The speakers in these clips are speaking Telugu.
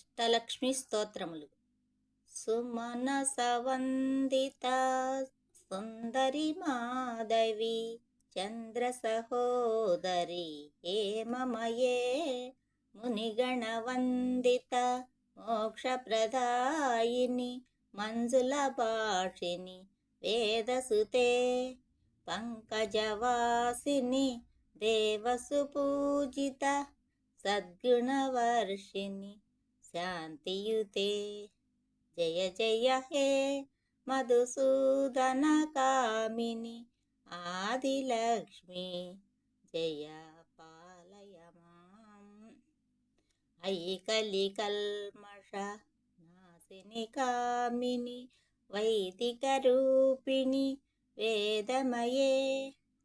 అష్టలక్ష్మి స్తోత్రములు. సుమన సవందిత సుందరి మాధవి చంద్ర సహోదరి హేమమయే మునిగణ వందిత మోక్షప్రదాయిని మంజుల భాషిని వేదసుతే పంకజవాసిని దేవసు పూజిత సద్గుణవర్షిణి శాంతియుతే. జయ జయ హే మధుసూదన కామిని ఆదిలక్ష్మి. జయ పాలయ ఐకలి కల్మష నాశిని కామిని వైదిక రూపిణి వేదమయే.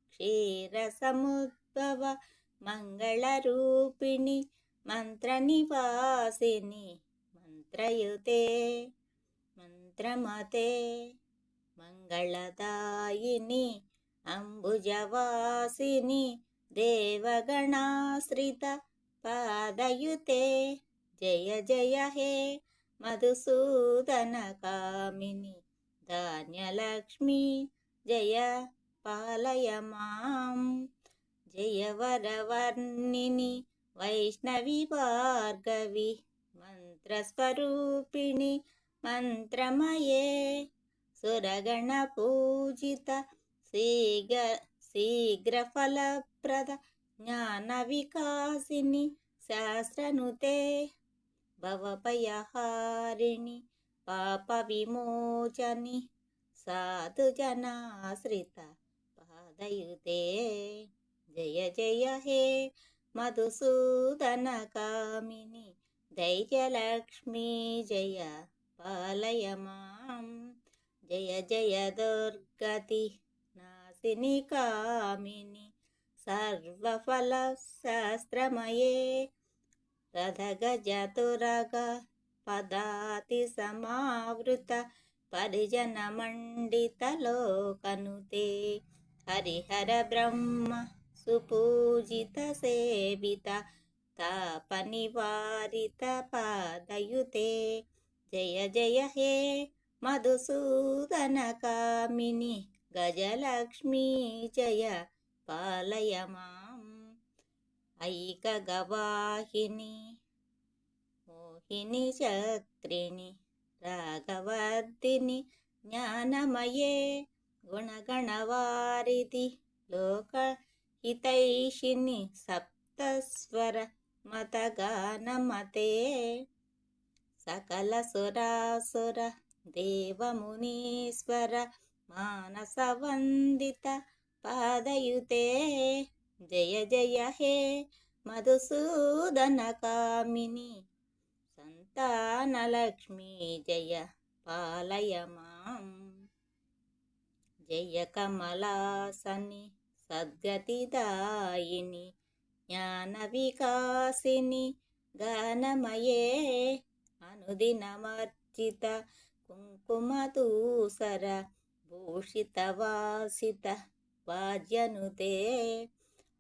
క్షీర సముద్భవ మంగళ రూపిణి మంత్రనివాసిని మంత్రయుతే మంత్రమతే మంగళదాయిని అంబుజవాసిని దేవగణాశ్రిత పాదయుతే. జయ జయ హే మధుసూదన కామిని ధాన్యలక్ష్మి జయ పాలయ మాం. జయ వరవర్ణిని వైష్ణవి భార్గవి మంత్రస్వరూపిణి మంత్రమయే సురగణ పూజిత శీఘ్ర శీఘ్రఫలప్రద జ్ఞాన వికాసిని శాస్త్రనుతే భవపయహారిణి పాప విమోచని సాధుజనాశ్రిత పాదయుతే. జయ జయ హే మధుసూదన కామిని ధైర్యలక్ష్మీ జయ పాలయ మాం జయ జయ దుర్గతి నాశిని కామిని సర్వఫల శాస్త్రమయే రథగజతురగ పదాతి సమావృత పరిజన మండిత లోకనుతే. హరిహర బ్రహ్మ సుపూజిత సేవిత తపనివారిత పాదయుతే. జయ జయ హే మధుసూదన కామిని గజలక్ష్మీ జయ పాలయ మాం ఐక గవాహిని మోహిని చక్రిణి రాఘవర్ధిని జ్ఞానమయే గుణగణవారిధి లోక సప్తస్వర మతగానమతే. సకల సురాసుర దేవమునీశ్వర మానసవందిత పాదయుతే. జయ జయ హే మధుసూదన కామిని. సంతానలక్ష్మీ జయ పాలయ మాం. జయ కమలాసని సద్గతిదాయిని జ్ఞాన వికాసిని గానమయే అనుదినమర్జిత కుంకుమదూసర భూషితవాసిత వాజ్యనుతే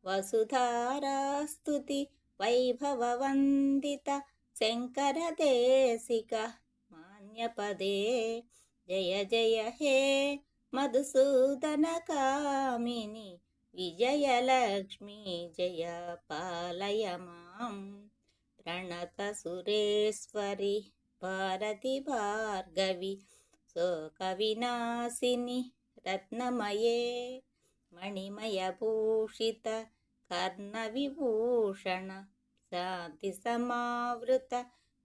వసుధారాస్తుతి వైభవవందిత శంకరదేశిక మాన్యపదే. జయ జయ హే మధుసూదన కామిని విజయలక్ష్మీ జయ పాలయ మాం. ప్రణత సురేశ్వరి భారతి భార్గవి శోక వినాశిని రత్నమయే మణిమయ భూషిత కర్ణ విభూషణ శాంతి సమావృత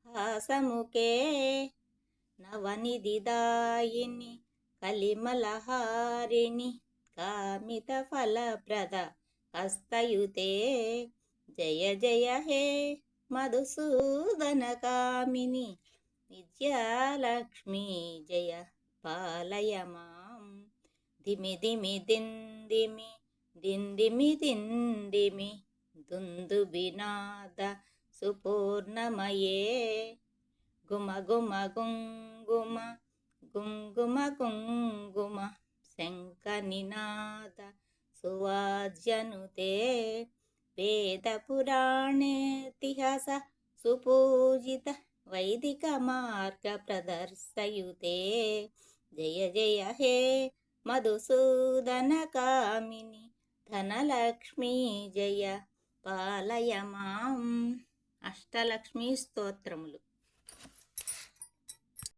హాసముఖే నవనిదిదాయిని కలిమలహారిణి కామిత ఫలప్రద హస్తయుతే. జయ జయ హే మధుసూదన కామిని. విద్యాలక్ష్మీ జయ పాలయ మాం. దిమి దిమి దిందిమి దిందిమి దిందిమి దుందు వినాద సుపూర్ణమయే. గుమ గుమ గుంగుమ గుంగుమ గుంగుమ శంఖ నినాద సువాజ్యనుతే వేద పురాణేతిహాస సుపూజిత వైదిక మార్గ ప్రదర్శయుతే. జయ జయ హే మధుసూదన కామిని ధనలక్ష్మీ జయ పాలయ మాం. అష్టలక్ష్మీ స్తోత్రములు.